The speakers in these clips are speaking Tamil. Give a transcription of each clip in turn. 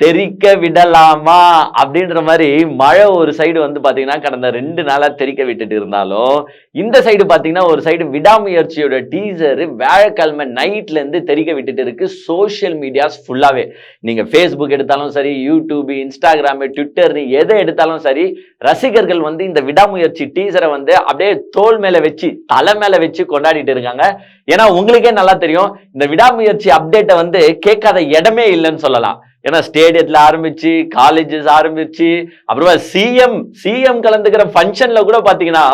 தெரிக்க விடலாமா? அப்படின்ற மாதிரி மழை ஒரு சைடு வந்து பாத்தீங்கன்னா கடந்த ரெண்டு நாளா தெரிக்க விட்டுட்டு இருந்தாலும் இந்த சைடு பாத்தீங்கன்னா ஒரு சைடு விடாமுயற்சியோட டீசர் வியாழக்கிழமை நைட்ல இருந்து தெரிக்க விட்டுட்டு இருக்கு. சோஷியல் மீடியாஸ் ஃபுல்லாவே நீங்க ஃபேஸ்புக் எடுத்தாலும் சரி யூடியூப் இன்ஸ்டாகிராமு ட்விட்டர் எதை எடுத்தாலும் சரி ரசிகர்கள் வந்து இந்த விடாமுயற்சி டீசரை வந்து அப்படியே தோல் மேல வச்சு தலை மேல வச்சு கொண்டாடிட்டு இருக்காங்க. ஏன்னா உங்களுக்கே நல்லா தெரியும் இந்த விடாமுயற்சி அப்டேட்டை வந்து கேட்காத இடமே இல்லைன்னு சொல்லலாம். ஏன்னா ஸ்டேடியத்தில் ஆரம்பிச்சு காலேஜஸ் ஆரம்பிச்சு அப்புறமா சிஎம் சிஎம் கலந்துக்கிற ஃபங்க்ஷன்ல கூட பார்த்தீங்கன்னா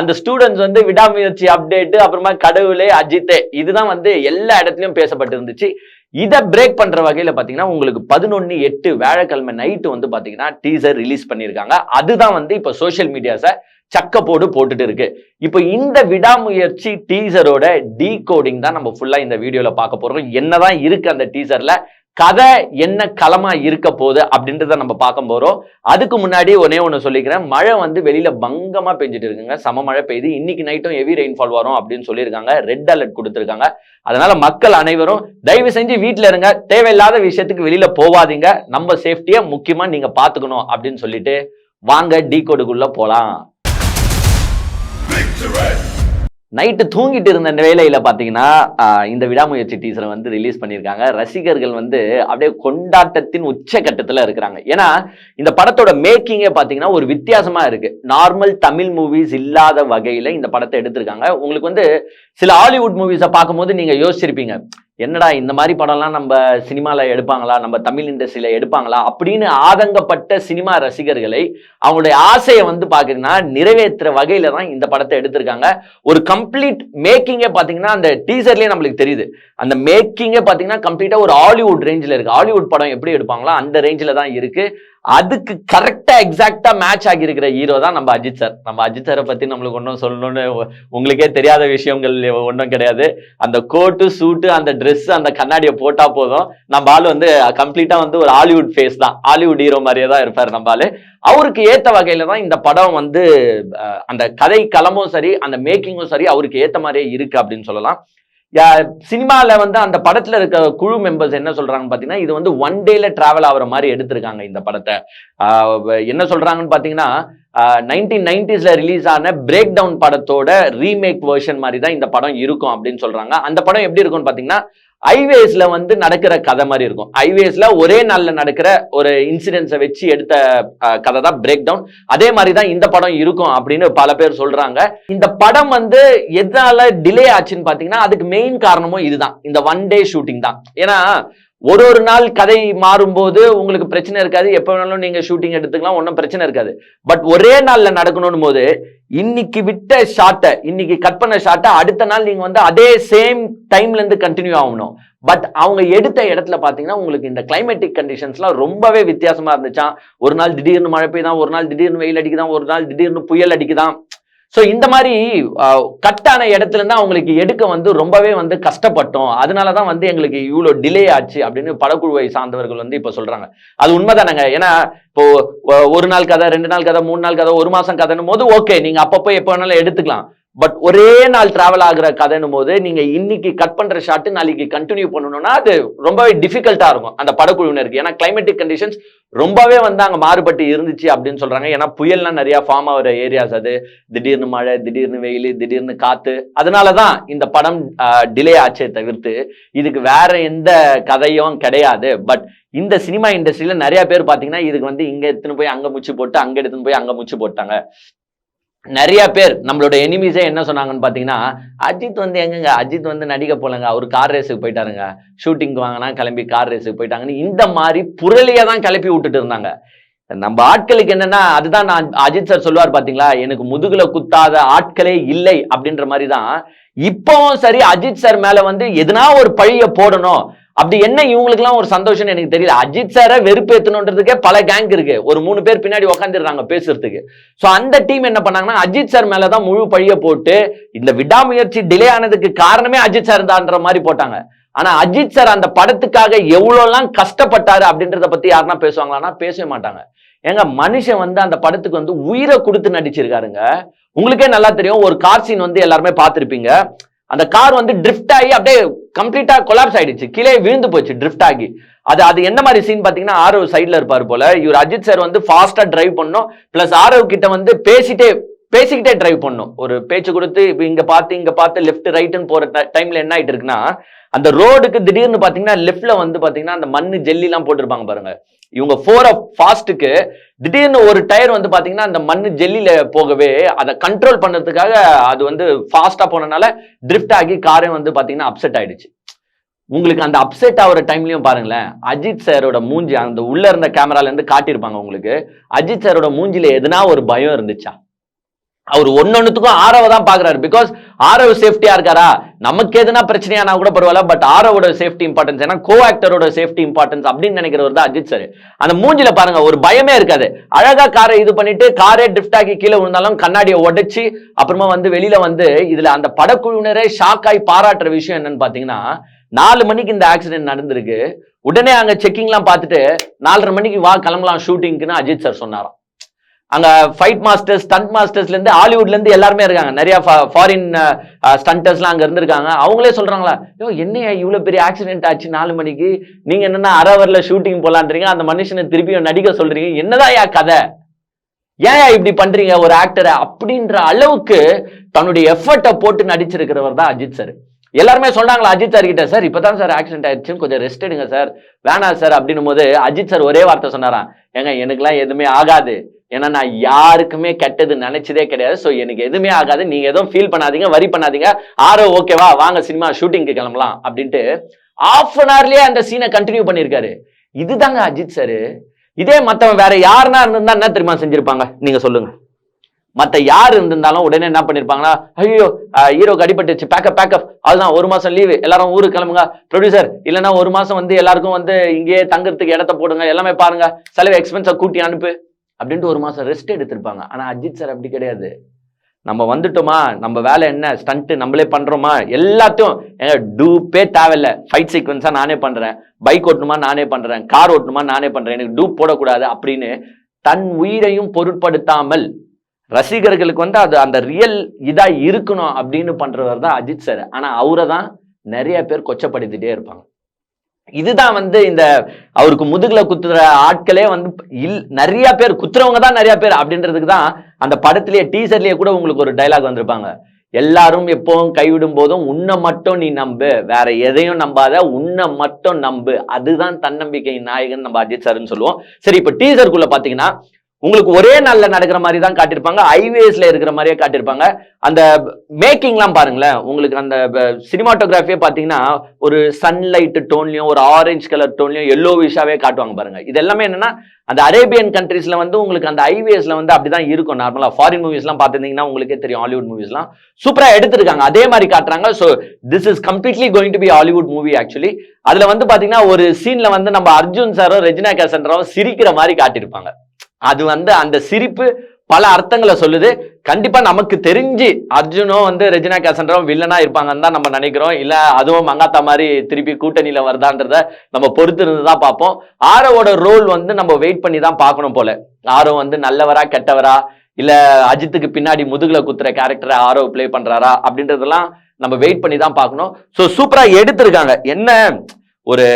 அந்த ஸ்டூடெண்ட்ஸ் வந்து விடாமுயற்சி அப்டேட்டு அப்புறமா கடவுளே அஜித்தே இதுதான் வந்து எல்லா இடத்துலையும் பேசப்பட்டு இருந்துச்சு இதை பிரேக் பண்ற வகையில பாத்தீங்கன்னா உங்களுக்கு பதினொன்னு எட்டு வியாழக்கிழமை நைட்டு வந்து பாத்தீங்கன்னா டீசர் ரிலீஸ் பண்ணியிருக்காங்க. அதுதான் வந்து இப்போ சோஷியல் மீடியாஸை சக்கப்போடு போட்டுட்டு இருக்கு. இப்போ இந்த விடாமுயற்சி டீசரோட டீ கோடிங் தான் நம்ம ஃபுல்லா இந்த வீடியோல பார்க்க போறோம். என்னதான் இருக்கு அந்த டீசர்ல கதை என்ன களமா இருக்க போகுது அப்படின்றத நம்ம பார்க்க போறோம். அதுக்கு முன்னாடி ஒன்னே ஒன்று சொல்லிக்கிறேன். மழை வந்து வெளியில பங்கமா பெஞ்சிட்டு இருக்குங்க. சம மழை பெய்யுது. இன்னைக்கு நைட்டும் ஹெவி ரெயின்ஃபால் வரும் அப்படின்னு சொல்லியிருக்காங்க. ரெட் அலர்ட் கொடுத்துருக்காங்க. அதனால மக்கள் அனைவரும் தயவு செஞ்சு வீட்டில் இருங்க. தேவையில்லாத விஷயத்துக்கு வெளியில போவாதீங்க. நம்ம சேஃப்டியை முக்கியமா நீங்க பாத்துக்கணும் அப்படின்னு சொல்லிட்டு வாங்க டீ கோடுக்குள்ள போலாம். நைட்டு தூங்கிட்டு இருந்த வேலையில பாத்தீங்கன்னா இந்த விடாமுயற்சி டீசரை வந்து ரிலீஸ் பண்ணியிருக்காங்க. ரசிகர்கள் வந்து அப்படியே கொண்டாட்டத்தின் உச்சகட்டத்துல இருக்கிறாங்க. ஏன்னா இந்த படத்தோட மேக்கிங்கே பாத்தீங்கன்னா ஒரு வித்தியாசமா இருக்கு. நார்மல் தமிழ் மூவிஸ் இல்லாத வகையில இந்த படத்தை எடுத்திருக்காங்க. உங்களுக்கு வந்து சில ஹாலிவுட் மூவிஸை பார்க்கும்போது நீங்க யோசிச்சிருப்பீங்க என்னடா இந்த மாதிரி படம்லாம் நம்ம சினிமாவில் எடுப்பாங்களா? நம்ம தமிழ் இண்டஸ்ட்ரியில எடுப்பாங்களா? அப்படின்னு ஆதங்கப்பட்ட சினிமா ரசிகர்களை அவங்களுடைய ஆசையை வந்து பாத்தீங்கன்னா நிறைவேற்றுற வகையில தான் இந்த படத்தை எடுத்திருக்காங்க. ஒரு கம்ப்ளீட் மேக்கிங்கே பார்த்தீங்கன்னா அந்த டீசர்லேயே நம்மளுக்கு தெரியுது. அந்த மேக்கிங்கே பார்த்தீங்கன்னா கம்ப்ளீட்டாக ஒரு ஹாலிவுட் ரேஞ்சில் இருக்கு. ஹாலிவுட் படம் எப்படி எடுப்பாங்களோ அந்த ரேஞ்சில் தான் இருக்கு. அதுக்கு கரெக்டா எக்ஸாக்டா மேட்ச் ஆகியிருக்கிற ஹீரோ தான் நம்ம அஜித் சார் நம்ம அஜித் சாரை பத்தி நம்மளுக்கு ஒன்றும் சொல்லணும்னு உங்களுக்கே தெரியாத விஷயங்கள் ஒன்றும் கிடையாது. அந்த கோட்டு சூட்டு அந்த ட்ரெஸ் அந்த கண்ணாடியை போட்டா போதும். நம்ம ஆள் வந்து கம்ப்ளீட்டா வந்து ஒரு ஹாலிவுட் ஃபேஸ் தான். ஹாலிவுட் ஹீரோ மாதிரியே தான் இருப்பார் நம்ம ஆளு. அவருக்கு ஏத்த வகையில தான் இந்த படம் வந்து அந்த கதை களமும் சரி அந்த மேக்கிங்கும் சரி அவருக்கு ஏத்த மாதிரியே இருக்கு அப்படின்னு சொல்லலாம். சினிமாவில் வந்து அந்த படத்துல இருக்க குழு மெம்பர்ஸ் என்ன சொல்றாங்கன்னு பாத்தீங்கன்னா இது வந்து ஒன் டேல ட்ராவல் ஆகுற மாதிரி எடுத்திருக்காங்க இந்த படத்தை. ஆஹ் என்ன சொல்றாங்கன்னு பாத்தீங்கன்னா நைன்டீன் நைன்டிஸ்ல ரிலீஸ் ஆன பிரேக் டவுன் படத்தோட ரீமேக் வேர்ஷன் மாதிரி தான் இந்த படம் இருக்கும் அப்படின்னு சொல்றாங்க. அந்த படம் எப்படி இருக்கும்னு பாத்தீங்கன்னா ஐவேஸ்ல வந்து நடக்கிற கதை மாதிரி இருக்கும். ஐவேஸ்ல ஒரே நாள்ல நடக்கிற ஒரு இன்சிடென்ட்ஸை வச்சு எடுத்த கதை தான் பிரேக் டவுன் அதே மாதிரி தான் இந்த படம் இருக்கும் அப்படின்னு பல பேர் சொல்றாங்க. இந்த படம் வந்து எதனால டிலே ஆச்சுன்னு பாத்தீங்கன்னா அதுக்கு மெயின் காரணமும் இதுதான். இந்த ஒன் டே ஷூட்டிங் தான். ஏன்னா ஒரு ஒரு நாள் கதை மாறும்போது உங்களுக்கு பிரச்சனை இருக்காது. எப்போ வேணாலும் நீங்கள் ஷூட்டிங் எடுத்துக்கலாம் ஒன்றும் பிரச்சனை இருக்காது. பட் ஒரே நாளில் நடக்கணும் போது இன்னைக்கு விட்ட ஷாட்டை இன்னைக்கு கட் பண்ண ஷாட்டை அடுத்த நாள் நீங்கள் வந்து அதே சேம் டைம்லேருந்து கண்டினியூ ஆகணும். பட் அவங்க எடுத்த இடத்துல பார்த்தீங்கன்னா உங்களுக்கு இந்த கிளைமேட்டிக் கண்டிஷன்ஸ்லாம் ரொம்பவே வித்தியாசமாக இருந்துச்சான் ஒரு நாள் திடீர்னு மழை பெய்யுதான் ஒரு நாள் திடீர்னு வெயில் அடிக்குதான் ஒரு நாள் திடீர்னு புயல் அடிக்குதான் ஸோ இந்த மாதிரி கட்டான இடத்துல இருந்து அவங்களுக்கு எடுக்க வந்து ரொம்பவே வந்து கஷ்டப்பட்டோம். அதனால தான் வந்து எங்களுக்கு இவ்வளோ டிலே ஆச்சு அப்படின்னு படக்குழுவை சார்ந்தவர்கள் வந்து இப்போ சொல்றாங்க. அது உண்மைதானங்க. ஏன்னா இப்போ ஒரு நாள் கதை ரெண்டு நாள் கதை மூணு நாள் கதை ஒரு மாதம் கதைன்னும் போது ஓகே நீங்கள் அப்பப்போ எப்போ வேணாலும் எடுத்துக்கலாம். பட் ஒரே நாள் டிராவல் ஆகுற கதைன்னும் போது நீங்க இன்னைக்கு கட் பண்ற ஷாட்டு நாளைக்கு கண்டினியூ பண்ணணும்னா அது ரொம்பவே டிஃபிகல்ட்டா இருக்கும். அந்த படக்குழுவினருக்கு ஏன்னா கிளைமேட்டிக் கண்டிஷன்ஸ் ரொம்பவே வந்து அங்கே மாறுபட்டு இருந்துச்சு அப்படின்னு சொல்றாங்க. ஏன்னா புயல்லாம் நிறைய ஃபார்ம் ஆகிற ஏரியாஸ் அது. திடீர்னு மழை திடீர்னு வெயில் திடீர்னு காத்து. அதனாலதான் இந்த படம் டிலே ஆச்சே தவிர்த்து இதுக்கு வேற எந்த கதையும் கிடையாது. பட் இந்த சினிமா இண்டஸ்ட்ரியில நிறைய பேர் பாத்தீங்கன்னா இதுக்கு வந்து இங்க எடுத்துன்னு போய் அங்க முச்சு போட்டு அங்க எடுத்துன்னு போய் அங்க முச்சு போட்டாங்க. நிறைய பேர் நம்மளோட எனிமீஸே என்ன சொன்னாங்கன்னு பார்த்தீங்கன்னா அஜித் வந்து எங்கங்க? அஜித் வந்து நடிக்க போலங்க. அவர் கார் ரேஸுக்கு போயிட்டாருங்க. ஷூட்டிங்க்கு வாங்கினா கிளம்பி கார் ரேஸுக்கு போயிட்டாங்கன்னு இந்த மாதிரி புரளியை தான் கிளப்பி விட்டுட்டு இருந்தாங்க. நம்ம ஆட்களுக்கு என்னன்னா அதுதான் நான் அஜித் சார் சொல்லுவார் பாத்தீங்களா எனக்கு முதுகுல குத்தாத ஆட்களே இல்லை அப்படின்ற மாதிரி தான். இப்பவும் சரி அஜித் சார் மேல வந்து எதுனா ஒரு பழிய போடணும். அப்படி என்ன இவங்களுக்குலாம் ஒரு சந்தோஷம்னு எனக்கு தெரியல. அஜித் சாரை வெறுப்பேத்தணுன்றதுக்கே பல கேங் இருக்கு. ஒரு மூணு பேர் பின்னாடி உட்காந்துடுறாங்க பேசுறதுக்கு. சோ அந்த டீம் என்ன பண்ணாங்கன்னா அஜித் சார் மேலதான் முழு பழிய போட்டு இந்த விடாமுயற்சி டிலே ஆனதுக்கு காரணமே அஜித் சார் தான்ற மாதிரி போட்டாங்க. ஆனா அஜித் சார் அந்த படத்துக்காக எவ்வளோலாம் கஷ்டப்பட்டாரு அப்படின்றத பத்தி யாருன்னா பேசுவாங்களான்னா பேசவே மாட்டாங்க. ஏங்க மனுஷன் வந்து அந்த படத்துக்கு வந்து உயிரை கொடுத்து நடிச்சிருக்காருங்க. உங்களுக்கே நல்லா தெரியும் ஒரு கார் சீன் வந்து எல்லாருமே பார்த்துருப்பீங்க. அந்த கார் வந்து ட்ரிஃப்ட் ஆகி அப்படியே கம்ப்ளீட்டா கொலாப்ஸ் ஆயிடுச்சு. கீழே விழுந்து போச்சு ட்ரிஃப்ட் ஆகி. அது அது என்ன மாதிரி சீன் பாத்தீங்கன்னா ஆரவ் சைட்ல இருப்பாரு போல. இவர் அஜித் சார் வந்து ஃபாஸ்டா டிரைவ் பண்ணும். பிளஸ் ஆரவ் கிட்ட வந்து பேசிட்டே பேசிக்கிட்டே டிரைவ் பண்ணும். ஒரு பேச்சு கொடுத்து இப்போ இங்க பார்த்து இங்க பார்த்து லெஃப்ட் ரைட்டுன்னு போற டைம்ல என்ன ஆயிட்டு இருக்குன்னா அந்த ரோடுக்கு திடீர்னு பாத்தீங்கன்னா லெஃப்ட்ல வந்து பாத்தீங்கன்னா அந்த மண்ணு ஜெல்லி எல்லாம் போட்டிருப்பாங்க பாருங்க. இவங்க ஃபோர் ஆஃப் ஃபாஸ்ட்டுக்கு திடீர்னு ஒரு டயர் வந்து பாத்தீங்கன்னா அந்த மண்ணு ஜெல்லியில் போகவே அதை கண்ட்ரோல் பண்றதுக்காக அது வந்து ஃபாஸ்டா போனனால ட்ரிஃப்ட் ஆகி காரே வந்து பாத்தீங்கன்னா அப்செட் ஆயிடுச்சு. உங்களுக்கு அந்த அப்செட் ஆகிற டைம்லயும் பாருங்களேன். அஜித் சாரோட மூஞ்சி அந்த உள்ள இருந்த கேமரால இருந்து காட்டியிருப்பாங்க உங்களுக்கு. அஜித் சாரோட மூஞ்சில எதுனா ஒரு பயம் இருந்துச்சா? அவர் ஒன்னொன்னுத்துக்கும் ஆரவ தான் பாக்குறாரு பிகாஸ் ஆரவ் சேஃப்டியா இருக்காரா? நமக்கு எதுனா பிரச்சனையானா கூட பரவாயில்ல பட் ஆரவோட சேஃப்டி இம்பார்ட்டன்ஸ் ஏன்னா கோ ஆக்டரோட சேஃப்டி இம்பார்ட்டன்ஸ் அப்படின்னு நினைக்கிறவர் தான் அஜித் சார் அந்த மூஞ்சில பாருங்க ஒரு பயமே இருக்காது. அழகா காரை இது பண்ணிட்டு காரே டிஃப்ட் ஆகி கீழே விழுந்தாலும் கண்ணாடியை உடைச்சு அப்புறமா வந்து வெளியில வந்து இதுல அந்த படக்குழுவினரே ஷாக் ஆகி பாராட்டுற விஷயம் என்னன்னு பாத்தீங்கன்னா நாலு மணிக்கு இந்த ஆக்சிடென்ட் நடந்திருக்கு. உடனே அங்க செக்கிங்லாம் பார்த்துட்டு நாலரை மணிக்கு வா கிளம்பலாம் ஷூட்டிங்க்குன்னு அஜித் சார் சொன்னாராம். அங்க ஃபைட் மாஸ்டர்ஸ் ஸ்டண்ட் மாஸ்டர்ஸ்ல இருந்து ஹாலிவுட்ல இருந்து எல்லாருமே இருக்காங்க. நிறைய ஃபாரின் ஸ்டண்டர்ஸ்லாம் அங்க இருந்திருக்காங்க. அவங்களே சொல்றாங்களா ஐயோ என்னையா இவ்வளவு பெரிய ஆக்சிடென்ட் ஆச்சு நாலு மணிக்கு? நீங்க என்னன்னா அரை ஷூட்டிங் போலான்றீங்க. அந்த மனுஷனை திருப்பி நடிக்க சொல்றீங்க. என்னதான் யா கதை? ஏன் இப்படி பண்றீங்க ஒரு ஆக்டரை அப்படின்ற அளவுக்கு தன்னுடைய எஃபர்ட்டை போட்டு நடிச்சிருக்கிறவர் தான் அஜித் சார் எல்லாருமே சொன்னாங்களா அஜித் சார் கிட்ட சார் இப்பதான் சார் ஆக்சிடென்ட் ஆயிடுச்சுன்னு கொஞ்சம் ரெஸ்ட் எடுங்க சார் வேணாம் சார் அப்படின்னும் போது அஜித் சார் ஒரே வார்த்தை சொன்னாராம். ஏங்க எனக்குலாம் எதுவுமே ஆகாது. ஏன்னா நான் யாருக்குமே கெட்டது நினைச்சதே கிடையாது. ஸோ எனக்கு எதுவுமே ஆகாது. நீங்க எதுவும் ஃபீல் பண்ணாதீங்க வரி பண்ணாதீங்க. ஆரோ ஓகேவா வாங்க சினிமா ஷூட்டிங்க்கு கிளம்பலாம் அப்படின்ட்டு ஆஃப் அன் ஹவர்லயே அந்த சீனை கண்டினியூ பண்ணியிருக்காரு. இதுதாங்க அஜித் சார் இதே மற்றவன் வேற யாருன்னா இருந்திருந்தா என்ன தெரியுமா செஞ்சிருப்பாங்க? நீங்க சொல்லுங்க. மற்ற யார் இருந்திருந்தாலும் உடனே என்ன பண்ணிருப்பாங்களா ஐயோ ஹீரோக்கு அடிபட்டுச்சு பேக்கப் பேக்கப் அதுதான் ஒரு மாசம் லீவு எல்லாரும் ஊருக்கு கிளம்புங்க. ப்ரொடியூசர் இல்லைன்னா ஒரு மாசம் வந்து எல்லாருக்கும் வந்து இங்கேயே தங்குறதுக்கு இடத்த போடுங்க. எல்லாமே பாருங்க. செலவு எக்ஸ்பென்ஸை கூட்டி அனுப்பு. அப்படின்ட்டு ஒரு மாதம் ரெஸ்ட் எடுத்திருப்பாங்க. ஆனால் அஜித் சார் அப்படி கிடையாது. நம்ம வந்துட்டோமா? நம்ம வேலை என்ன? ஸ்டண்ட்டு நம்மளே பண்ணுறோமா எல்லாத்தையும் டூப்பே தேவையில்ல. ஃபைட் சீக்வன்ஸாக நானே பண்ணுறேன் பைக் ஓட்டணுமா? நானே பண்ணுறேன் கார் ஓட்டணுமா? நானே பண்ணுறேன் எனக்கு டூப் போடக்கூடாது அப்படின்னு தன் உயிரையும் பொருட்படுத்தாமல் ரசிகர்களுக்கு வந்து அது அந்த ரியல் இதாக இருக்கணும் அப்படின்னு பண்ணுறவர் தான் அஜித் சார் ஆனால் அவரை தான் நிறைய பேர் கொச்சப்படுத்திட்டே இருப்பாங்க. இதுதான் வந்து இந்த அவருக்கு முதுகுல குத்துற ஆட்களே வந்து இல் நிறைய பேர் குத்துறவங்க தான் நிறைய பேர் அப்படின்றதுக்கு தான் அந்த படத்திலேயே டீசர்லயே கூட உங்களுக்கு ஒரு டைலாக் வந்திருப்பாங்க. எல்லாரும் எப்பவும் கைவிடும் போதும் உன்னை மட்டும் நீ நம்பு. வேற எதையும் நம்பாத உன்னை மட்டும் நம்பு. அதுதான் தன்னம்பிக்கை நாயகன் நம்ம அஜித் சார்னு சொல்லுவோம். சரி இப்ப டீசருக்குள்ள பாத்தீங்கன்னா உங்களுக்கு ஒரே நாளில் நடக்கிற மாதிரி தான் காட்டியிருப்பாங்க. ஹைவேஸ்ல இருக்கிற மாதிரியே காட்டியிருப்பாங்க. அந்த மேக்கிங்லாம் பாருங்களேன். உங்களுக்கு அந்த சினிமாட்டோகிராஃபியே பார்த்தீங்கன்னா ஒரு சன்லைட் டோன்லையும் ஒரு ஆரஞ்சு கலர் டோன்லையும் எல்லோ விஷாவே காட்டுவாங்க பாருங்க. இது எல்லாமே என்னன்னா அந்த அரேபியன் கண்ட்ரீஸ்ல வந்து உங்களுக்கு அந்த ஹைவேஸ்ல வந்து அப்படிதான் இருக்கும். நார்மலா ஃபாரின் மூவிஸ்லாம் பார்த்துருந்தீங்கன்னா உங்களுக்கே தெரியும் ஹாலிவுட் மூவிஸ்லாம் சூப்பராக எடுத்திருக்காங்க. அதே மாதிரி காட்டுறாங்க. So this is completely going to be Hollywood movie actually அதுல வந்து பாத்தீங்கன்னா ஒரு சீன்ல வந்து நம்ம அர்ஜுன் சாரோ ரெஜினா கேசன்றாவும் சிரிக்கிற மாதிரி காட்டியிருப்பாங்க. அது வந்து அந்த சிரிப்பு பல அர்த்தங்களை சொல்லுது. கண்டிப்பா நமக்கு தெரிஞ்சு அர்ஜுனும் வந்து ரெஜினா கேசன்றாவும் வில்லனா இருப்பாங்கன்னு தான் நம்ம நினைக்கிறோம். இல்ல அதுவும் மங்காத்தா மாதிரி திருப்பி கூட்டணியில வருதான்றத நம்ம பொறுத்து இருந்து தான் பார்ப்போம். ஆரோவோட ரோல் வந்து நம்ம வெயிட் பண்ணி தான் பார்க்கணும் போல. ஆரோ வந்து நல்லவரா கெட்டவரா இல்ல அஜித்துக்கு பின்னாடி முதுகுல குத்துற கேரக்டரை ஆரோ ப்ளே பண்றாரா அப்படின்றதெல்லாம் நம்ம வெயிட் பண்ணி தான் பார்க்கணும். ஸோ சூப்பரா எடுத்திருக்காங்க. என்ன ஒரு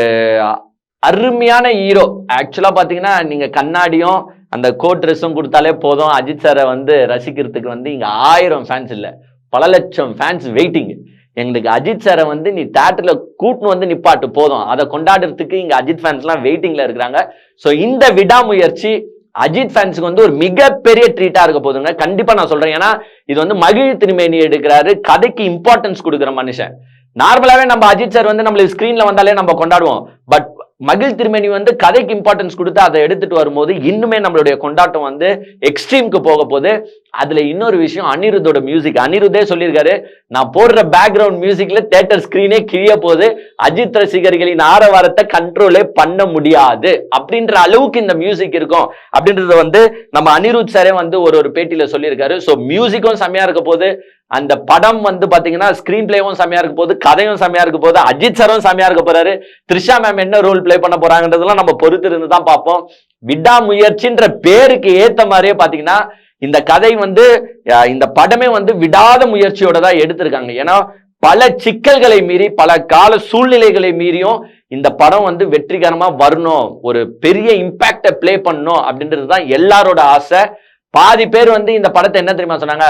அருமையான ஹீரோ ஆக்சுவலா பாத்தீங்கன்னா நீங்க கண்ணாடியும் அந்த கோட் ட்ரெஸ்ஸும் கொடுத்தாலே போதும். அஜித் சாரை வந்து ரசிக்கிறதுக்கு வந்து இங்கே ஆயிரம் ஃபேன்ஸ் இல்லை. பல லட்சம் ஃபேன்ஸ் வெயிட்டிங் எங்களுக்கு அஜித் சாரை வந்து நீ தேட்டரில் கூட்டுன்னு வந்து நிப்பாட்டு போதும். அதை கொண்டாடுறதுக்கு இங்கே அஜித் ஃபேன்ஸ்லாம் வெயிட்டிங்கில் இருக்கிறாங்க. ஸோ இந்த விடாமுயற்சி அஜித் ஃபேன்ஸுக்கு வந்து ஒரு மிகப்பெரிய ட்ரீட்டாக இருக்க போதுங்க. கண்டிப்பாக நான் சொல்கிறேன் ஏன்னா இது வந்து மகிழ் திருமேனி எடுக்கிறாரு. கதைக்கு இம்பார்ட்டன்ஸ் கொடுக்குற மனுஷன். நார்மலாகவே நம்ம அஜித் சார் வந்து நம்மளுக்கு ஸ்க்ரீனில் வந்தாலே நம்ம கொண்டாடுவோம். பட் மகிழ் திருமணி வந்து கதைக்கு இம்பார்ட்டன்ஸ் கொடுத்து அதை எடுத்துட்டு வரும்போது இன்னுமே நம்மளுடைய கொண்டாட்டம் வந்து எக்ஸ்ட்ரீம்க்கு போக போகுது. அதுல இன்னொரு விஷயம் அனிருத்தோட மியூசிக் அனிருத்தே சொல்லியிருக்காரு நான் போடுற பேக்ரவுண்ட் மியூசிக்ல தேட்டர் ஸ்கிரீனே கிழிய போது அஜித் ரசிகர்களின் ஆரவாரத்தை கண்ட்ரோலே பண்ண முடியாது. அப்படின்ற அளவுக்கு இந்த மியூசிக் இருக்கும். அப்படின்றத வந்து நம்ம அனிருத் சாரே வந்து ஒரு ஒரு பேட்டியில சொல்லியிருக்காரு. ஸோ மியூசிக்கும் செம்மையா இருக்க போது அந்த படம் வந்து பாத்தீங்கன்னா ஸ்கிரீன் பிளேவும் செமையா இருக்க போது கதையும் செமையா இருக்க போது அஜித் சரும் செமையா இருக்க போறாரு. த்ரிஷா மேம் என்ன ரோல் பிளே பண்ண போறாங்கன்றதெல்லாம் நம்ம பொறுத்து இருந்து தான் பார்ப்போம். விடாமுயற்சின்ற பேருக்கு ஏத்த மாதிரியே பாத்தீங்கன்னா இந்த கதை வந்து இந்த படமே வந்து விடாத முயற்சியோட தான் எடுத்திருக்காங்க. ஏன்னா பல சிக்கல்களை மீறி பல கால சூழ்நிலைகளை மீறியும் இந்த படம் வந்து வெற்றிகரமா வரணும் ஒரு பெரிய இம்பாக்டை ப்ளே பண்ணணும் அப்படின்றது தான் எல்லாரோட ஆசை. பாதி பேர் வந்து இந்த படத்தை என்ன தெரியுமா சொன்னாங்க?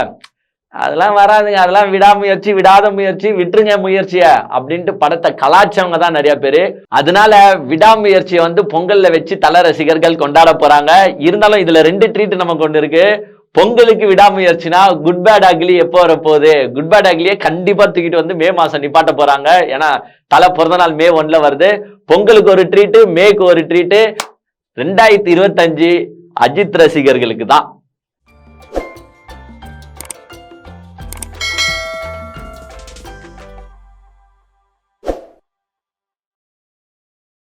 அதெல்லாம் வராதுங்க. அதெல்லாம் விடாமுயற்சி விடாத முயற்சி விட்டுருங்க முயற்சிய அப்படின்ட்டு படத்தை கலாச்சவங்க தான் நிறைய பேர். அதனால விடாமுயற்சியை வந்து பொங்கல்ல வச்சு தல ரசிகர்கள் கொண்டாட போறாங்க. இருந்தாலும் இதுல ரெண்டு ட்ரீட் நம்ம கொண்டு இருக்கு. பொங்கலுக்கு விடாமுயற்சினா குட் பேட் அக்லி எப்போ வரப்போகுது? குட் பேட் அக்லியை கண்டிப்பா தூக்கிட்டு வந்து மே மாசம் நிப்பாட்ட போறாங்க. ஏன்னா தலை பிறந்த நாள் மே ஒன்ல வருது. பொங்கலுக்கு ஒரு ட்ரீட்டு மேக்கு ஒரு ட்ரீட்டு ரெண்டாயிரத்தி இருபத்தஞ்சு அஜித் ரசிகர்களுக்கு தான்.